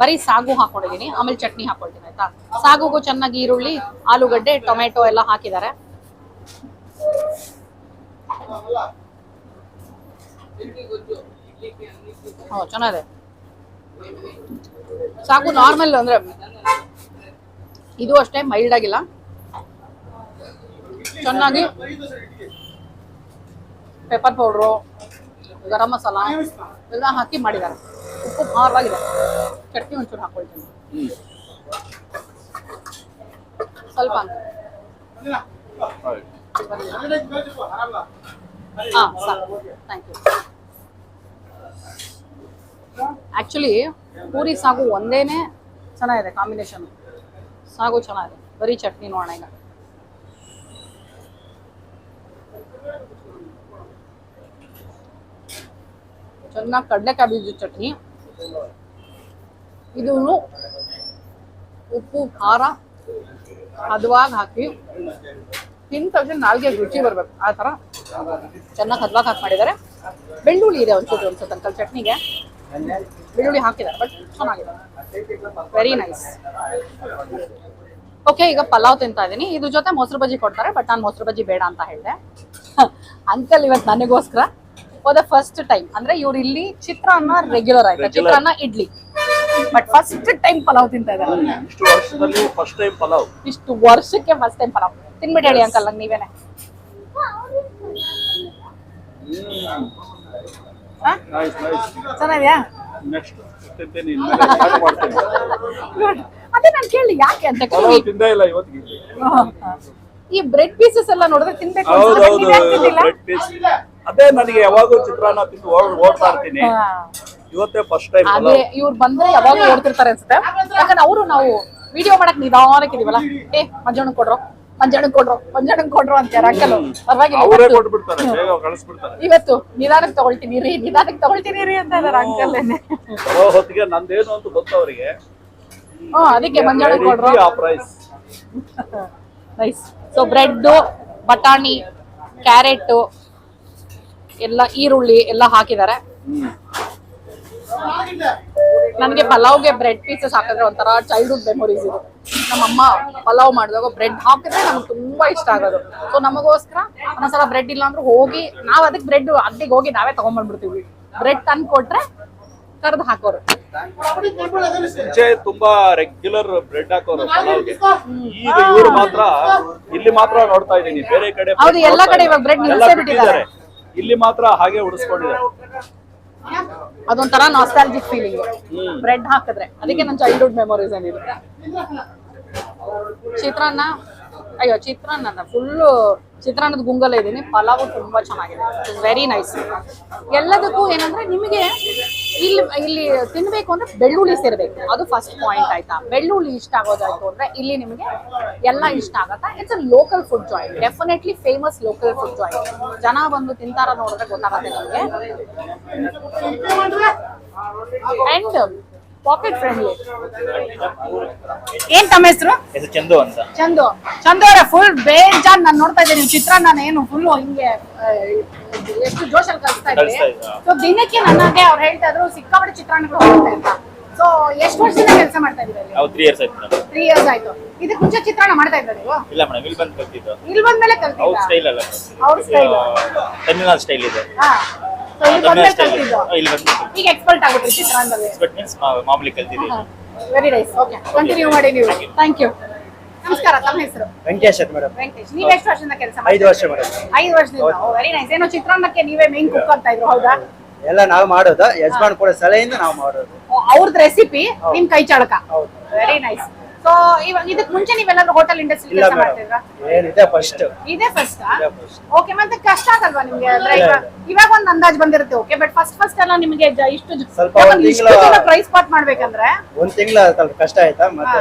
ಬರೀ ಸಾಗು ಹಾಕೊಂಡಿದ್ದೀನಿ ಆಮೇಲೆ ಚಟ್ನಿ ಹಾಕೊಳ್ತೀನಿ ಆಯ್ತಾ? ಸಾಗುಗೂ ಚೆನ್ನಾಗಿ ಈರುಳ್ಳಿ ಆಲೂಗಡ್ಡೆ ಟೊಮೆಟೊ ಎಲ್ಲ ಹಾಕಿದ್ದಾರೆ. ಚೆನ್ನಾಗಿದೆ. ಸಾಗು ನಾರ್ಮಲ್ ಅಂದ್ರೆ ಇದು ಅಷ್ಟೇ ಮೈಲ್ಡ್ ಆಗಿಲ್ಲ. ಚೆನ್ನಾಗಿ ಪೆಪ್ಪರ್ ಪೌಡ್ರು ಗರಂ ಮಸಾಲ ಎಲ್ಲ ಹಾಕಿ ಮಾಡಿದ್ದಾರೆ. ಉಪ್ಪು ಭಾರವಾಗಿದೆ ಚಟ್ನಿ ಒಂಚೂರು ಹಾಕೊಳ್ತೀನಿ ಸ್ವಲ್ಪ. ಹಾಂ ಸಾಕು ಯು ಆ್ಯಕ್ಚುಲಿ ಪೂರಿ ಸಾಗು ಒಂದೇನೆ ಚೆನ್ನಾಗಿದೆ ಕಾಂಬಿನೇಷನ್. ಸಾಗು ಚೆನ್ನಾಗಿದೆ. ಬರೀ ಚಟ್ನಿ ನೋಡೋಣ ಈಗ. ಚೆನ್ನಾಗಿ ಕಡಲೆಕಾಯಿ ಚಟ್ನಿ. ಇದು ಉಪ್ಪು, ಖಾರ, ಹದವಾಗಿ ಹಾಕಿ ತಿಂದ ನಾಲ್ಗೆ ರುಚಿ ಬರ್ಬೇಕು. ಆ ಥರ ಚೆನ್ನಾಗಿ ಹದವಾಗಿ ಹಾಕಿ ಮಾಡಿದ್ದಾರೆ. ಬೆಳ್ಳುಳ್ಳಿ ಇದೆ ಒಂಚೂರು ಒಂದ್ಸತಿ ಅಂಕಲ್ ಚಟ್ನಿಗೆ. ಬೆಳ್ಳುಳ್ಳಿ ಹಾಕಿದ್ದಾರೆ, ಬಟ್ ಚೆನ್ನಾಗಿದೆ. ವೆರಿ ನೈಸ್ ಓಕೆ ಈಗ ಪಲಾವ್ ತಿಂತಾ ಇದ್ದೀನಿ. ಇದ್ರ ಜೊತೆ ಮೊಸರು ಬಜ್ಜಿ ಕೊಡ್ತಾರೆ, ಬಟ್ ನಾನು ಮೊಸರು ಬಜ್ಜಿ ಬೇಡ ಅಂತ ಹೇಳಿದೆ. [laughs] ಅಂಕಲ್ ಇವತ್ತು ನನಗೋಸ್ಕರ ಫಾರ್ ದ ಫಸ್ಟ್ ಟೈಮ್ ಅಂದ್ರೆ ಇವ್ರು ಇಲ್ಲಿ ಚಿತ್ರಾನ್ನ ರೆಗ್ಯುಲರ್ ಆಯ್ತಾ? Regular. Chitranna idli. But first time pulao ತಿಂತಾ ಇದ್ದಾರೆ. ಇಷ್ಟು ವರ್ಷದಲ್ಲಿ ಫಸ್ಟ್ ಟೈಮ್ ಪಲಾವ್. ಇಷ್ಟು ವರ್ಷಕ್ಕೆ ಫಸ್ಟ್ ಟೈಮ್ ಪಲಾವ್. ತಿನ್ಬಿಟ್ಟು ಹೇಳಿ ಅಂಕಲ್ ನಂಗೆ ನೀವೇನೆ. ಹಾ? ನೈಸ್ ನೈಸ್ ಚೆನ್ನಾಗಿದ್ಯಾ? ನೆಕ್ಸ್ಟ್ ತಿಂತೀನಿ ಇನ್ಮೇಲೆ start ಮಾಡ್ತೀನಿ. Good. ಅದೇ ನಾನು ಕೇಳಿ ಯಾಕೆ ಅಂತ ಪಲಾವ್ ಕೇಳಿ ತಿಂದೇ ಇಲ್ಲ ಇವತ್ತಿಗೆ. ಈ ಬ್ರೆಡ್ ಪೀಸಸ್ ಎಲ್ಲ ನೋಡಿದ್ರೆ ತಿನ್ಬೇಕು ಅನ್ಸುತ್ತೆ, but ನೀವ್ ಯಾಕ್ ತಿಂದಿಲ್ಲ? ಬ್ರೆಡ್ ಪೀಸ್ ಅದೇ ನನಗೆ ಯಾವಾಗೂ ಚಿತ್ರಾನ್ನ ತಿಂದು ಓಡ್- ಓಡ್ತಾ ಇರ್ತೀನಿ. ಇವತ್ತೇ ಫಸ್ಟ್ ಟೈಮ್ ಅದೇ ಇವ್ರು ಬಂದ್ರೆ ಯಾವಾಗ ಓಡ್ತಿರ್ತಾರೆ ಅನ್ಸುತ್ತೆ. ಯಾಕಂದ್ರೆ ಅವರು ನಾವು ವಿಡಿಯೋ ಮಾಡಕ್ ನಿಧಾನಕ್ಕೆ ಇದೀವಲ್ಲ ಏ ಮಂಜಣ್ಣ ಕೊಡ್ರು. ಮಂಜಣ್ಣ ಕೊಡ್ರು. ಮಂಜಣ್ಣ ಕೊಡ್ರು ಅಂತಾರೆ ಅಂಕಲ್ ಪರವಾಗಿಲ್ಲ. ಇವತ್ತು- ನಿಧಾನಕ್ಕೆ ತಗೊಳ್ತೀನಿ ರೀ ನಿಧಾನಕ್ಕೆ ತಗೊಳ್ತೀನಿ ರೀ ಅಂತ ಇದಾರೆ ಅಂಕಲ್ ಹೊತ್ತಿಗೆ ನಂದೇನು ಅಂತ ಗೊತ್ತು ಅವರಿಗೆ. ಹ್ಮ್ ಅದಕ್ಕೆ ಮಂಜಣ್ಣ ಕೊಡ್ರು. ನೈಸ್ ಸೊ ಬ್ರೆಡ್ ಬಟಾಣಿ ಕ್ಯಾರೆಟ್ ಎಲ್ಲ ಈರುಳ್ಳಿ ಎಲ್ಲ ಹಾಕಿದ್ದಾರೆ. ನನಗೆ ಪಲಾವ್ಗೆ ಬ್ರೆಡ್ ಪೀಸಸ್ ಹಾಕಿದ್ರೆ ಒಂಥರ ಚೈಲ್ಡ್ಹುಡ್ ಮೆಮೊರೀಸ್ ಇದು ನಮ್ಮಮ್ಮ ಪಲಾವ್ ಮಾಡಿದಾಗ ಬ್ರೆಡ್ ಹಾಕಿದ್ರೆ ನಮ್ಗೆ ತುಂಬಾ ಇಷ್ಟ ಆಗೋದು. ಸೊ ನಮಗೋಸ್ಕರ ಒಂದೊಂದ್ಸಲ ಬ್ರೆಡ್ ಇಲ್ಲ ಅಂದ್ರೆ ಹೋಗಿ ನಾವ್ ಅದಕ್ಕೆ ಬ್ರೆಡ್ ಅಂಗಡಿಗೆ ಹೋಗಿ ನಾವೇ ತಗೊಂಡ್ಬಂದ್ಬಿಡ್ತೀವಿ ಬ್ರೆಡ್ ತಂದು ಕೊಟ್ರೆ ಕರ್ದು ಹಾಕೋರು. ಮುಂಚೆ ತುಂಬಾ ರೆಗ್ಯುಲರ್ ಬ್ರೆಡ್ ಹಾಕೋರು ಪಲಾವ್ಗೆ. ಈಗ ಇವ್ರು ಮಾತ್ರ ಇಲ್ಲಿ ಮಾತ್ರ ನೋಡ್ತಾ ಇದ್ದೀನಿ ಬೇರೆ ಕಡೆ ಎಲ್ಲಾ ಹೌದು, ಎಲ್ಲ ಕಡೆ. ಇವಾಗ ಬ್ರೆಡ್ ನಿಲ್ಸೇ ಬಿಟ್ಟಿದ್ದಾರೆ. ಇಲ್ಲಿ ಮಾತ್ರ ಹಾಗೆ ಉಡಿಸ್ಕೊಂಡಿದೆ ಅದೊಂಥರ ನಾಸ್ಟಾಲಜಿಕ್ ಫೀಲಿಂಗ್ ಬ್ರೆಡ್ ಹಾಕಿದ್ರೆ. ಅದಕ್ಕೆ ನನ್ನ ಚೈಲ್ಡ್ಹುಡ್ ಮೆಮೊರೀಸ್ ಏನಿದೆ ಚಿತ್ರಾನ್ನ ಅಯ್ಯೋ, ಚಿತ್ರಾನ್ನ ಫುಲ್ಲು ಚಿತ್ರಾನ್ನದ ಗುಂಗಲ್ಲ ಇದ್ದೀನಿ ಪಲಾವು ತುಂಬಾ ಚೆನ್ನಾಗಿದೆ. ವೆರಿ ನೈಸ್ ಎಲ್ಲದಕ್ಕೂ ಏನಂದ್ರೆ ನಿಮಗೆ ಇಲ್ಲಿ ಇಲ್ಲಿ ತಿನ್ನಬೇಕು ಅಂದ್ರೆ ಬೆಳ್ಳುಳ್ಳಿ ಸೇರ್ಬೇಕು. ಅದು ಫಸ್ಟ್ ಪಾಯಿಂಟ್ ಆಯ್ತಾ? ಬೆಳ್ಳುಳ್ಳಿ ಇಷ್ಟ ಆಗೋದಾಯ್ತು ಅಂದ್ರೆ ಇಲ್ಲಿ ನಿಮಗೆ ಎಲ್ಲ ಇಷ್ಟ ಆಗತ್ತಾ? It's a local food joint definitely famous local food joint ಜನ ಬಂದು ತಿಂತಾರ ನೋಡಿದ್ರೆ ಗೊತ್ತಾಗತ್ತೆ ನಿಮಗೆ. ಅಂಡ್ ಪಾಕೆಟ್ ಫ್ರೆಂಡ್ಲಿ ಏನ್ ತಮ್ಮ ಹೆಸರು? ಹೆಸರು ಚಂದು ಅಂತ. ಚಂದು. ಚಂದು ಅವರ ಫುಲ್ ಬೇಜಾನ್ ನಾನು ನೋಡ್ತಾ ಇದ್ದೀನಿ. ಚಿತ್ರಾನ್ನ ಏನು ಫುಲ್ ಹಿಂಗೆ ಆ, ಎಷ್ಟು ಜೋಶಲ್ಲಿ ಕಲಿಸ್ತಾ ಇದ್ದೀನಿ ಕಲಿಸ್ತಾ? ಸೊ ದಿನಕ್ಕೆ ನನಗೆ ಅವ್ರು ಹೇಳ್ತಾ ಇದ್ರು ಸಿಕ್ಕಾಪಟ್ಟೆ ಚಿತ್ರಾನ್ನಗಳು ಹೋಗ್ತಾ ಅಂತ. ಸೊ ಎಷ್ಟು ವರ್ಷದಿಂದ ಕೆಲಸ ಮಾಡ್ತಾ ಇದ್ದೀರಾ ನಾವು ತ್ರೀ ಇಯರ್ಸ್ ಆಯ್ತು ಮೇಡಮ್ ತ್ರೀ ಇಯರ್ಸ್ ಆಯ್ತು. ಇದಕ್ಕೆ ಮುಂಚೆ ಚಿತ್ರಾನ್ನ ಮಾಡ್ತಾ ಇದ್ದಾರೆ ನೀವು? ಇಲ್ಲ ಮೇಡಮ್ ಇಲ್ಲಿ ಬಂದು ಕಲ್ತಿದ್ದು. ಇಲ್ಲಿ ಬಂದ್ಮೇಲೆ ಅವ್ರ ಕಲ್ತಿದ್ರಾ ಸ್ಟೈಲ್ ಅಲ್ಲ ಅವ್ರ ಸ್ಟೈಲ್ ತಮಿಳ್ನಾಡು ಸ್ಟೈಲ್ ಇದೆ. ಹಾ. ಇಲ್ಲಿ ಬಂದ್ಮೇಲೆ ತಮಿಳ್ನಾಡು ಸ್ಟೈಲ್ ಕಲ್ತಿದ್ದು. ಇಲ್ಲಿ ಬಂದು ಈಗ ಎಕ್ಸ್ಪರ್ಟ್ ಆಗ್ಬಿಟ್ರಿ ಚಿತ್ರಾನ್ನದಲ್ಲಿ ಬಟ್ ಮೀನ್ಸ್ ಮಾಮೂಲಿ ಕಲ್ತಿದ್ದೀವಿ. ವೆರಿ ನೈಸ್ ಓಕೆ ಕಂಟಿನ್ಯೂ ಮಾಡಿ ನೀವು. ಥ್ಯಾಂಕ್ ಯು ನಮಸ್ಕಾರ ತಮ್ಮ ಹೆಸರು? ವೆಂಕಟೇಶ್ ಅಂತ ಮೇಡಮ್. ವೆಂಕಟೇಶ್ ನೀವ್ ಎಷ್ಟು ವರ್ಷದಿಂದ ಕೆಲಸ ಐದು ವರ್ಷ ಮೇಡಮ್. ಐದು ವರ್ಷದಿಂದ. ವೆರಿ ನೈಸ್ ಏನೋ ಚಿತ್ರಾನ್ನಕ್ಕೆ ನೀವೇ ಮೇನ್ ಕುಕ್ ಅಂತ ಇದ್ರು ಹೌದಾ? ಎಲ್ಲ ನಾವು ಮಾಡೋದು. ಯಜಮಾನ್ ಕೂಡ ಸಲಹೆಯಿಂದ ನಾವು ಮಾಡೋದು. ಅವ್ರದ್ದು ರೆಸಿಪಿ ನಿಮ್ ಕೈ ಚಳಕ. ಹೌದು. ವೆರಿ ನೈಸ್ ಸೊ ಇವಾಗ ಇದಕ್ ಮುಂಚೆ ನೀವೆಲ್ಲಾದ್ರೂ ಹೋಟೆಲ್ ಇಂಡಸ್ಟ್ರಿ ಇಲ್ಲ ಕೆಲಸ ಮೇಡಮ್ ಮಾಡ್ತಿದ್ರಾ? ಏನಿದೆ ಫಸ್ಟ್ ಇದೇ ಫಸ್ಟ್ ಓಕೆ ಮತ್ತೆ ಕಷ್ಟ ಆಗಲ್ವಾ ನಿಮ್ಗೆ? ಅಂದ್ರೆ ಇಲ್ಲ, ಇವಾಗ ಇವಾಗ ಒಂದ್ ಅಂದಾಜ್ ಬಂದಿರುತ್ತೆ ಓಕೆ ಬಟ್ ಫಸ್ಟ್ ಫಸ್ಟ್ ಎಲ್ಲ ನಿಮ್ಗೆ ಜ- ಇಷ್ಟು ಜ- ಸ್ವಲ್ಪ ಯಾಕಂದ್ರೆ ಒಂದ್ ಇಷ್ಟು ತಿಂಗ್ಳು- ಪ್ರೈಸ್ ಪಾಟ್ ಮಾಡ್ಬೇಕಂದ್ರೆ ಒಂದ್ ತಿಂಗಳ ಸ್ವಲ್ಪ ಕಷ್ಟ ಆಯ್ತಾ ಮತ್ತೆ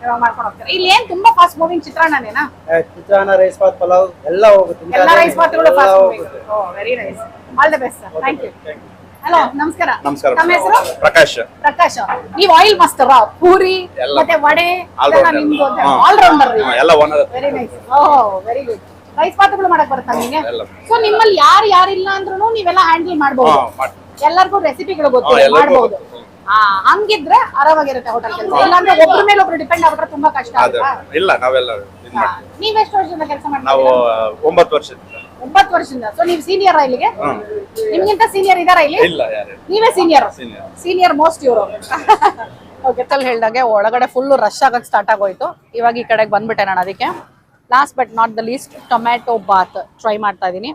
ಇವಾಗ ಮಾಡ್ಕೊಂಡು ಹೋಗ್ತಾರೆ? ಇಲ್ಲಿ ಏನ್ ತುಂಬಾ ಫಾಸ್ಟ್ ಮೂವಿಂಗ್ ಚಿತ್ರಾನ್ನನೇನಾ? ಆ, ಚಿತ್ರಾನ್ನ ರೈಸ್ ಬಾತ್ ಪಲಾವ್ ಎಲ್ಲ ಹೋಗುತ್ತೆ. ಎಲ್ಲ ರೈಸ್ ಪಾತ್ಗಳು ಎಲ್ಲ ಫಾಸ್ಟ್ ಮೂವಿಂಗ್ ಹೋಗುತ್ತೆ. Very nice all the best sir thank you hello ನಮಸ್ಕಾರ. ನಮಸ್ಕಾರ. ತಮ್ಮ ಹೆಸರು? ಪ್ರಕಾಶ್. ಪ್ರಕಾಶ್. ನೀವು ಆಯಿಲ್ ಮಾಸ್ಟರ್ ಪೂರಿ ಎಲ್ಲ. ಮತ್ತೆ ವಡೆ All rounder. ಹಾ. ಆಲ್ ರೌಂಡರ್ ಹಾ, ಎಲ್ಲ very nice oh very good rice ಪಾತ್ಗಳು ಮಾಡಕ್ ಬರುತ್ತಾ ನಿಮಗೆ? ಎಲ್ಲ. ಸೊ ನಿಮ್ಮಲ್ಲಿ ಯಾರು ಯಾರಿಲ್ಲ ಅಂದ್ರೂ ನೀವೆಲ್ಲ ಹ್ಯಾಂಡಲ್ ಮಾಡಬಹುದು ಹಾ, ಮಾಡ್- ಎಲ್ಲರಿಗೂ ರೆಸಿಪಿಗಳು ಹಾ, ಗೊತ್ತು ಎಲ್ಲರಿಗೂ ಮಾಡಬಹುದು ಹಾ ಹಂಗಿದ್ರೆ ಆರಾಮಾಗಿರುತ್ತೆ ಹೋಟೆಲ್ ಕೆಲಸ. ಇಲ್ಲಾಂದ್ರೆ ಒಬ್ರ ಮೇಲೆ ಒಬ್ರು ಡಿಪೆಂಡ್ ಆಗ್ಬಿಟ್ರೆ ತುಂಬಾ ಕಷ್ಟ ಅದೇ. ಆಗುತ್ತಾ ಇಲ್ಲ ನಾವೆಲ್ಲ ಇದ್ ಎಷ್ಟು ಮಾಡ್ತೀವಿ. ವರ್ಷದಿಂದ ಕೆಲಸ ನಾವು ಮಾಡ್ತೀರಾ ಒಂಬತ್ತು ವರ್ಷದಿಂದ. ಒಂಬತ್ತು ವರ್ಷದಿಂದ. ಸೊ ನೀವು ಸೀನಿಯರ್ ಇಲ್ಲಿಗೆ. ನಿಮ್ಗಿಂತ ಸೀನಿಯರ್ ಇದಾರಾ ಇಲ್ಲಿ? ಇಲ್ಲ ಯಾರು ನೀವೇ ಸೀನಿಯರ್. ಸೀನಿಯರ್ ಮೋಸ್ಟ್ ಇವರು. ಓಕೆ ತಲ್ ಹೇಳ್ದಾಗೆ ಒಳಗಡೆ ಫುಲ್ ರಶ್ ಆಗಕ್ಕೆ ಸ್ಟಾರ್ಟ್ ಆಗೋಯ್ತು. ಇವಾಗ ಈ ಕಡೆಗೆ ಬಂದ್ಬಿಟ್ಟೆ ನಾನು ಅದಕ್ಕೆ. Last but not the least tomato bath try ಮಾಡ್ತಾ ಇದ್ದೀನಿ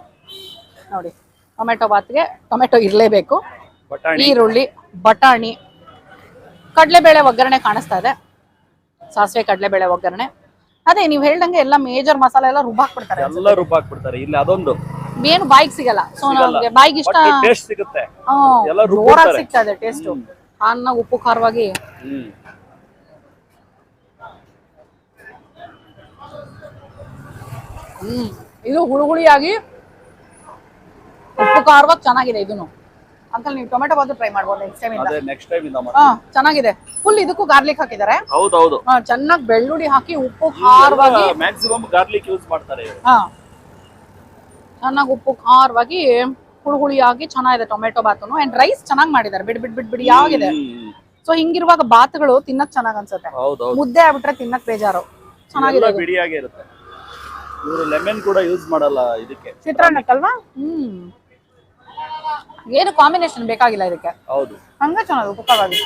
ನೋಡಿ ಟೊಮೆಟೊ ಬಾತ್ಗೆ ಟೊಮೆಟೊ ಇರಲೇಬೇಕು. ಈರುಳ್ಳಿ ಬಟಾಣಿ. ಕಡಲೆಬೇಳೆ ಒಗ್ಗರಣೆ ಕಾಣಿಸ್ತಾ ಇದೆ. ಸಾಸಿವೆ ಕಡಲೆಬೇಳೆ ಒಗ್ಗರಣೆ. ಅದೇ ನೀವು ಹೇಳ್ದಂಗೆ ಎಲ್ಲ ಮೇಜರ್ ಮಸಾಲೆ ಎಲ್ಲ ರುಬ್ಬಾಕ್ಬಿಡ್ತಾರೆ ಎಲ್ಲ ರುಬ್ಬಾಕ್ಬಿಡ್ತಾರೆ ಇಲ್ಲಿ ಅದೊಂದು ಏನು ಬಾಯಿಗೆ ಸಿಗಲ್ಲ. ಸೊ ನಮ್ಗೆ ಬಾಯಿಗೆ ಇಷ್ಟ ಟೇಸ್ಟ್ ಸಿಗುತ್ತೆ. ಎಲ್ಲ ಜೋರಾಗಿ ರುಬ್ಬಿರ್ತಾರೆ. ಸಿಗ್ತಾ ಇದೆ ಟೇಸ್ಟ್ ಅನ್ನ ಉಪ್ಪು ಖಾರವಾಗಿ. ಹ್ಮ್. ಇದು ಹುಳಿ ಹುಳಿಯಾಗಿ ಉಪ್ಪು ಖಾರವಾಗಿ ಚೆನ್ನಾಗಿದೆ ಇದನ್ನು ಅಂಕಲ್ ನೀವು ಟೊಮೆಟೊ ಬಾತು ಟ್ರೈ ಮಾಡಬಹುದು ನೆಕ್ಸ್ಟ್ ಟೈಮ್ ಇಂದ. ಅದೇ ನೆಕ್ಸ್ಟ್ ಟೈಮ್ ಇಂದ ಹಾ ಚೆನ್ನಾಗಿದೆ. ಫುಲ್ ಇದಕ್ಕೂ ಗಾರ್ಲಿಕ್ ಹಾಕಿದ್ದಾರೆ. ಹಾ ಚೆನ್ನಾಗಿ ಬೆಳ್ಳುಳ್ಳಿ ಹಾಕಿ ಉಪ್ಪು ಖಾರವಾಗಿ ಮ್ಯಾಕ್ಸಿಮಮ್ ಗಾರ್ಲಿಕ್ ಯೂಸ್ ಮಾಡ್ತಾರೆ. ಹಾ. ಚೆನ್ನಾಗಿ ಉಪ್ಪು ಖಾರವಾಗಿ ಹುಳಿ ಹುಳಿಯಾಗಿ ಚೆನ್ನಾಗಿದೆ ಟೊಮೆಟೊ ಬಾತುನು. ಅಂಡ್ ರೈಸ್ ಚೆನ್ನಾಗಿ ಮಾಡಿದ್ದಾರೆ. ಬಿಡ್ ಬಿಡ್ ಬಿಡ್ ಬಿಡಿ ಯಾವಾಗಿದೆ. ಸೊ ಹಿಂಗಿರುವಾಗ ಬಾತ್ಗಳು ತಿನ್ನಕ್ ಚೆನ್ನಾಗ್ ಅನ್ಸುತ್ತೆ. ಮುದ್ದೆ ಆಗ್ಬಿಟ್ರೆ ತಿನ್ನಕ್ ಬೇಜಾರು. ಚೆನ್ನಾಗಿದೆ. ಬಿಡಿಯಾಗಿ ಇರುತ್ತೆ ಇವರು ಲೆಮನ್ ಕೂಡ ಯೂಸ್ ಮಾಡಲ್ಲ ಇದಕ್ಕೆ. ಚಿತ್ರಾನ್ನಕ್ಕಲ್ವಾ? ಹ್ಮ್. ಏನು ಕಾಂಬಿನೇಷನ್ ಬೇಕಾಗಿಲ್ಲ ಇದಕ್ಕೆ. ಹೌದು. ಹಂಗ ಚೆನ್ನಾಗಿ ಉಪಕಾರವಾಗಿ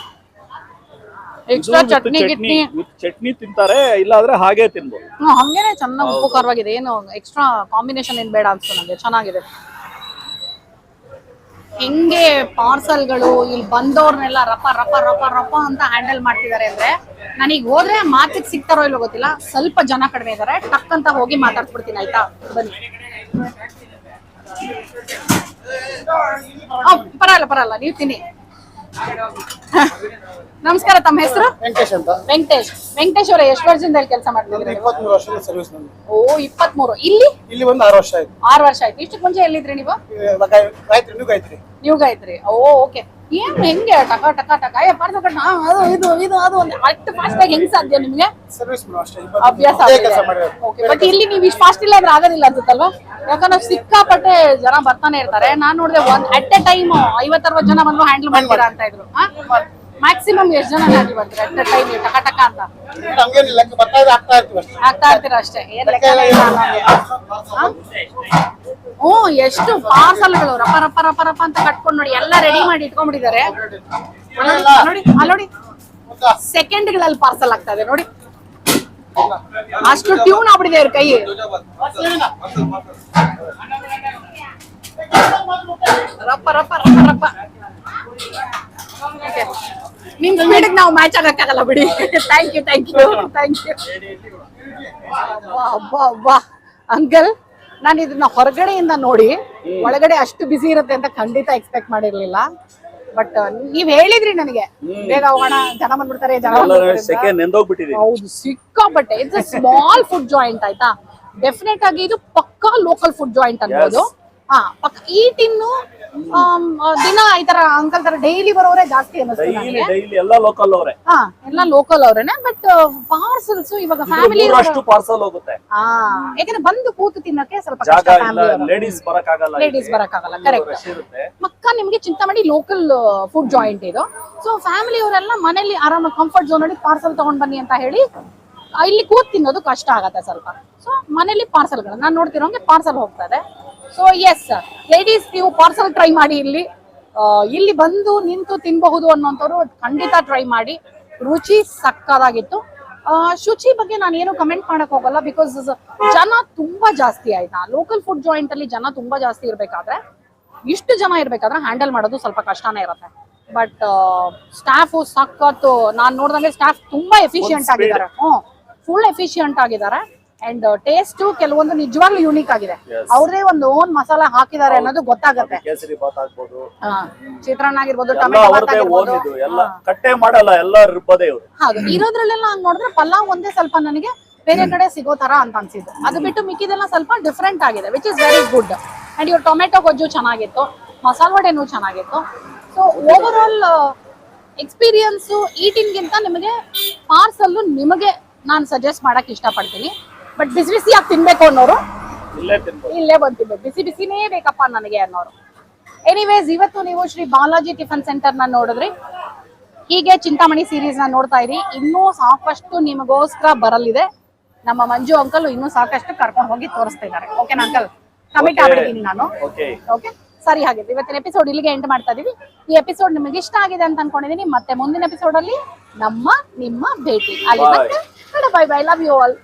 ಎಕ್ಸ್ಟ್ರಾ ಚಟ್ನಿ ಗಿಟ್ನಿ. ಚಟ್ನಿ ತಿಂತಾರೆ ಇಲ್ಲ ಆದ್ರೆ ಹಾಗೆ ತಿನ್ಬೋದು. ಹ್ಮ್, ಹಂಗೇನೆ ಚೆನ್ನಾಗಿ ಉಪಕಾರವಾಗಿದೆ. ಏನು ಎಕ್ಸ್ಟ್ರಾ ಕಾಂಬಿನೇಷನ್ ಏನ್ ಬೇಡ ಅನ್ಸ್ತು ನಂಗೆ ಚೆನ್ನಾಗಿದೆ. ಹೆಂಗೆ ಪಾರ್ಸಲ್ಗಳು ಇಲ್ಲಿ ಬಂದವ್ರನ್ನೆಲ್ಲ ರಪ ರಪ ರಪ ರಪ ಅಂತ ಹ್ಯಾಂಡಲ್ ಮಾಡ್ತಿದ್ದಾರೆ ಅಂದ್ರೆ ನನಗೆ ಹೋದ್ರೆ ಮಾತಿಗೆ ಸಿಗ್ತಾರೋ ಇಲ್ಲೋ ಗೊತ್ತಿಲ್ಲ ಸ್ವಲ್ಪ ಜನ ಕಡಿಮೆ ಇದಾರೆ ಟಕ್ ಅಂತ ಹೋಗಿ ಮಾತಾಡ್ಸ್ಬಿಡ್ತೀನಿ ಆಯ್ತಾ? ಬನ್ನಿ. ಆ, ಪರಲ್ಲ ಪರಲ್ಲ ನೀವು ತಿನ್ನಿ. ನಮಸ್ಕಾರ ತಮ್ಮ ಹೆಸರು? ವೆಂಕಟೇಶ್ ಅಂತ. ವೆಂಕಟೇಶ್. ವೆಂಕಟೇಶ್ ಅವರ ಎಷ್ಟು ವರ್ಷದಿಂದ ಕೆಲಸ ಮಾಡ್ತಿದ್ರಿ? ಇಪ್ಪತ್ಮೂರು ವರ್ಷದ ಸರ್ವಿಸ್ ನಂದು. ಓ ಇಪ್ಪತ್ಮೂರು. ಇಲ್ಲಿ? ಇಲ್ಲಿ ಒಂದು ಆರು ವರ್ಷ ಆಯ್ತು. ಆರು ವರ್ಷ ಆಯ್ತು. ಇಷ್ಟಕ್ಕೆ ಮುಂಚೆ ಎಲ್ಲಿದ್ರಿ ನೀವು? ಗಾಯತ್ರಿ ನೀವು ಗಾಯತ್ರಿ. ನೀವು ಗಾಯತ್ರಿ. ಓ ಓಕೆ ಏನ್ ಹೆಂಗೆ ಟಕ ಟಕ ಟಕ? ಏ ಪಾರ್ಸ ಕಟ್ಟ ಅದು ಇದು ಇದು ಅದು ಒಂದು. ಅಷ್ಟು ಫಾಸ್ಟ್ ಆಗಿ ಹೆಂಗ್ ಸಾಧ್ಯ ನಿಮ್ಗೆ? ಸರ್ವಿಸ್ ಅಭ್ಯಾಸ ಓಕೆ ಬಟ್ ಇಲ್ಲಿ ನೀವು ಇಷ್ಟು ಫಾಸ್ಟ್ ಇಲ್ಲ ಅಂದ್ರೆ ಆಗೋದಿಲ್ಲ ಅನ್ಸುತ್ತಲ್ವಾ ಯಾಕಂದ್ರೆ ಸಿಕ್ಕಾಪಟ್ಟೆ ಜನ ಬರ್ತಾನೆ ಇರ್ತಾರೆ. ನಾನ್ ನೋಡಿದೆ ಒಂದ್ ಅಟ್ ಎ ಟೈಮ್ ಐವತ್ತರವತ್ತು ಜನ ಬಂದ್ರು ಹ್ಯಾಂಡಲ್ ಮಾಡ್ತೀರಾ ಅಂತ ಇದ್ರು. ಮ್ಯಾಕ್ಸಿಮಮ್ ಎಷ್ಟು ಜನ ಹ್ಯಾಂಡಲ್ ಮಾಡ್ತೀರಾ? ಅಟ್ ಎ ಟೈಮ್ ಟಕ ಟಕ ಅಂತ. ಹಂಗೇನಿಲ್ಲ ಬರ್ತಾ ಇದೆ ಆಗ್ತಾ ಇರ್ತೀವಿ ಅಷ್ಟೇ. ಆಗ್ತಾ ಇರ್ತೀರಾ ಅಷ್ಟೇ? ಏನ್ ಲೆಕ್ಕನೇ ಇಲ್ಲ. ಅನ್ನೋಂಗೆ. ಹಾ? ಹ್ಞೂ ಎಷ್ಟು ಪಾರ್ಸಲ್ಗಳು. ರಪ ರಪ ರಪ ರಪ ಅಂತ ಕಟ್ಕೊಂಡು ನೋಡಿ ಎಲ್ಲ ರೆಡಿ ಮಾಡಿ ಇಟ್ಕೊಂಡ್ಬಿಟ್ಟಿದ್ದಾರೆ. ನೋಡಿ ಅಲ್ಲಿ ನೋಡಿ. ಸೆಕೆಂಡ್ಗಳಲ್ಲಿ ಪಾರ್ಸಲ್ ಆಗ್ತಾ ಇದೆ ನೋಡಿ. ಅಷ್ಟು ಟ್ಯೂನ್ ಆಗ್ಬಿಟ್ಟಿದೆ ಅವ್ರ ಕೈ. ರಪ್ಪ ರಪ್ಪ ರಪ್ಪ ರಪ್ಪ Okay. ನಿಮ್ ಸ್ಪೀಡ್ ನಾವು ಮ್ಯಾಚ್ ಆಗಕ್ಕಾಗಲ್ಲ ಬಿಡಿ. Thank you thank you thank you ಅಬ್ಬಾ ಅಂಕಲ್ ನಾನು ಇದನ್ನ ಹೊರಗಡೆಯಿಂದ ನೋಡಿ ಒಳಗಡೆ ಅಷ್ಟು ಬಿಸಿ ಇರುತ್ತೆ ಅಂತ ಖಂಡಿತ ಎಕ್ಸ್ಪೆಕ್ಟ್ ಮಾಡಿರ್ಲಿಲ್ಲ. ಬಟ್ ನೀವ್ ಹೇಳಿದ್ರಿ ನನಗೆ. ಬೇಗ ಹೋಗೋಣ ಜನ ಬಂದ್ಬಿಡ್ತಾರೆ ಜನ ಹೌದು ಸಿಕ್ಕಾಪಟ್ಟೆ. ಇಟ್ಸ್ ಸ್ಮಾಲ್ ಫುಡ್ ಜಾಯಿಂಟ್ ಆಯ್ತಾ? ಡೆಫಿನೆಟ್ ಆಗಿ ಇದು ಪಕ್ಕಾ ಲೋಕಲ್ ಫುಡ್ ಜಾಯಿಂಟ್ ಅನ್ಬೋದು. ಹಾ ಪಕ್ಕ ಈ ಆ, ದಿನ ಈ ತರ ಅಂಕಲ್ ತರ ಡೈಲಿ ಬರೋರೇ ಜಾಸ್ತಿ ಅನ್ನಿಸ್ತದೆ ಡೈಲಿ ನನಗೆ ಡೈಲಿ ಎಲ್ಲ ಲೋಕಲ್ ಅವರೇ. ಹಾ ಎಲ್ಲ ಲೋಕಲ್ ಅವ್ರೇನೆ ಬಟ್ ಪಾರ್ಸಲ್ಸ್ ಇವಾಗ ಫ್ಯಾಮಿಲಿ ಪಾರ್ಸಲ್ ಹೋಗುತ್ತೆ. ಹಾ ಯಾಕಂದ್ರೆ ಬಂದು ಕೂತು ತಿನ್ನಕ್ಕೆ ಸ್ವಲ್ಪ ಜಾಗ ಕಷ್ಟ ಇಲ್ಲ ಫ್ಯಾಮಿಲಿ ಲೇಡೀಸ್ ಬರಕ್ ಆಗಲ್ಲ ಲೇಡೀಸ್ ಬರಕ್ಕಾಗಲ್ಲ ಕರೆಕ್ಟ್ ಮಕ್ಕ ನಿಮ್ಗೆ ಚಿಂತಾ ಮಾಡಿ ಚಿಂತಾಮಣಿ ಲೋಕಲ್ ಫುಡ್ ಜಾಯಿಂಟ್ ಇದು. ಸೊ ಫ್ಯಾಮಿಲಿ ಅವರೆಲ್ಲ ಮನೇಲಿ ಆರಾಮ ಕಂಫರ್ಟ್ ಝೋನ್ ಅಲ್ಲಿ ಪಾರ್ಸಲ್ ತಗೊಂಡ್ ಬನ್ನಿ ಅಂತ ಹೇಳಿ ಇಲ್ಲಿ ಕೂತ್ ತಿನ್ನೋದು ಕಷ್ಟ ಆಗತ್ತೆ ಸ್ವಲ್ಪ. ಸೊ ಮನೇಲಿ ಪಾರ್ಸಲ್ಗಳು ನಾನು ನೋಡ್ತಿರೋಂಗೆ ಪಾರ್ಸಲ್ ಹೋಗ್ತಾ ಇದೆ ಸೊ ಎಸ್ ಲೇಡೀಸ್ ನೀವು ಪಾರ್ಸಲ್ ಟ್ರೈ ಮಾಡಿ ಇಲ್ಲಿ. ಇಲ್ಲಿ ಬಂದು ನಿಂತು ತಿನ್ಬಹುದು ಅನ್ನೋಂಥವ್ರು ಖಂಡಿತ ಟ್ರೈ ಮಾಡಿ. ರುಚಿ ಸಕ್ಕದಾಗಿತ್ತು. ಶುಚಿ ಬಗ್ಗೆ ನಾನು ಏನು ಕಮೆಂಟ್ ಮಾಡಕ್ ಹೋಗಲ್ಲ ಬಿಕಾಸ್ ಜನ ತುಂಬಾ ಜಾಸ್ತಿ ಆಯ್ತಾ? ಲೋಕಲ್ ಫುಡ್ ಜಾಯಿಂಟ್ ಅಲ್ಲಿ ಜನ ತುಂಬಾ ಜಾಸ್ತಿ ಇರ್ಬೇಕಾದ್ರೆ ಇಷ್ಟು ಜನ ಇರ್ಬೇಕಾದ್ರೆ ಹ್ಯಾಂಡಲ್ ಮಾಡೋದು ಸ್ವಲ್ಪ ಕಷ್ಟನೇ ಇರುತ್ತೆ. ಬಟ್ ಸ್ಟಾಫ್ ಸಖತ್ತು ನಾನ್ ನೋಡ್ದಂಗೆ ಸ್ಟಾಫ್ ತುಂಬಾ ಎಫಿಷಿಯಂಟ್ ಆಗಿದ್ದಾರೆ. ಹ್ಮ್. ಫುಲ್ ಎಫಿಷಿಯಂಟ್ ಆಗಿದ್ದಾರೆ. ಅಂಡ್ ಟೇಸ್ಟ್ ಕೆಲವೊಂದು ನಿಜವಾಗ್ಲೂ ಯೂನಿಕ್ ಆಗಿದೆ. ಅವ್ರದೇ ಒಂದು ಓನ್ ಮಸಾಲ ಹಾಕಿದ್ದಾರೆ ಅನ್ನೋದು ಗೊತ್ತಾಗುತ್ತೆ. ಕೇಸರಿ ಬಾತ್ ಚಿತ್ರಾನ್ನ ಆಗಿರ್ಬೋದು ಟೊಮೆಟೊ ಬಾತ್ ಆಗಿರ್ಬೋದು. ಎಲ್ಲ ಕಟ್ಟೆ ಮಾಡಲ್ಲ ಎಲ್ಲ ರುಬ್ಬದೇ ಇವ್ರು. ಹೌದು. ಇರೋದ್ರಲ್ಲೆಲ್ಲ ಹಂಗ್ ನೋಡಿದ್ರೆ ಪಲಾವ್ ಒಂದೇ ಸ್ವಲ್ಪ ನನಗೆ ಬೇರೆ ಕಡೆ ಸಿಗೋ ತರ ಅಂತ ಅನ್ಸಿದ್ದು. ಅದು ಬಿಟ್ಟು ಮಿಕ್ಕಿದೆಲ್ಲ ಸ್ವಲ್ಪ ಡಿಫ್ರೆಂಟ್ ಆಗಿದೆ which is very good and ಇವ್ರ ಟೊಮೆಟೊ ಗೊಜ್ಜು ಚೆನ್ನಾಗಿತ್ತು. ಮಸಾಲ ವಡೆನೂ ಚೆನ್ನಾಗಿತ್ತು. ಸೊ ಓವರ್ ಆಲ್ ಎಕ್ಸ್ಪೀರಿಯನ್ಸು ಈಟಿನ್ಗಿಂತ ನಿಮಗೆ ಪಾರ್ಸಲ್ಲು ನಿಮಗೆ ನಾನು ಸಜೆಸ್ಟ್ ಮಾಡಕ್ ಇಷ್ಟಪಡ್ತೀನಿ. ಬಟ್ ಬಿಸಿ ಬಿಸಿಯಾಗಿ ತಿನ್ಬೇಕು ಅನ್ನೋರು? ಇಲ್ಲೇ ತಿನ್ಬೋದು. ಇಲ್ಲೇ ಬಂತಿದ್ದು ಬಿಸಿ ಬಿಸಿನೇ ಬೇಕಪ್ಪ ನನಗೆ ಅನ್ನೋರು. ಎನಿವೇಸ್ ಇವತ್ತು ನೀವು ಶ್ರೀ ಬಾಲಾಜಿ ಟಿಫನ್ ಸೆಂಟರ್ನ ನೋಡಿದ್ರಿ. ಹೀಗೆ ಚಿಂತಾಮಣಿ ಸೀರೀಸ್ನ ನೋಡ್ತಾ ಇರಿ. ಇನ್ನೂ ಸಾಕಷ್ಟು ನಿಮಗೋಸ್ಕರ ಬರಲಿದೆ. ನಮ್ಮ ಮಂಜು ಅಂಕಲ್ ಇನ್ನೂ ಸಾಕಷ್ಟು ಕರ್ಕೊಂಡು ಹೋಗಿ ತೋರಿಸ್ತಾ ಇದ್ದಾರೆ. ಓಕೆನಾ ಅಂಕಲ್ ಕಮಿಟ್. ಆಗ್ಬಿಟ್ಟಿದ್ದೀನಿ ನಾನು. ಓಕೆ ಸರಿ ಹಾಗಿದ್ರೆ ಇವತ್ತಿನ ಎಪಿಸೋಡ್ ಇಲ್ಲಿಗೆ ಎಂಟ್ ಮಾಡ್ತಾ ಇದೀವಿ. ಈ ಎಪಿಸೋಡ್ ನಿಮಗೆ ಇಷ್ಟ ಆಗಿದೆ ಅಂತ ಅನ್ಕೊಂಡಿದೀನಿ. ಮತ್ತೆ ಮುಂದಿನ ಎಪಿಸೋಡ್ ಅಲ್ಲಿ ನಮ್ಮ ನಿಮ್ಮ ಭೇಟಿ. ಅಲ್ಲಿ Bye. ಮತ್ತೆ bye bye love you all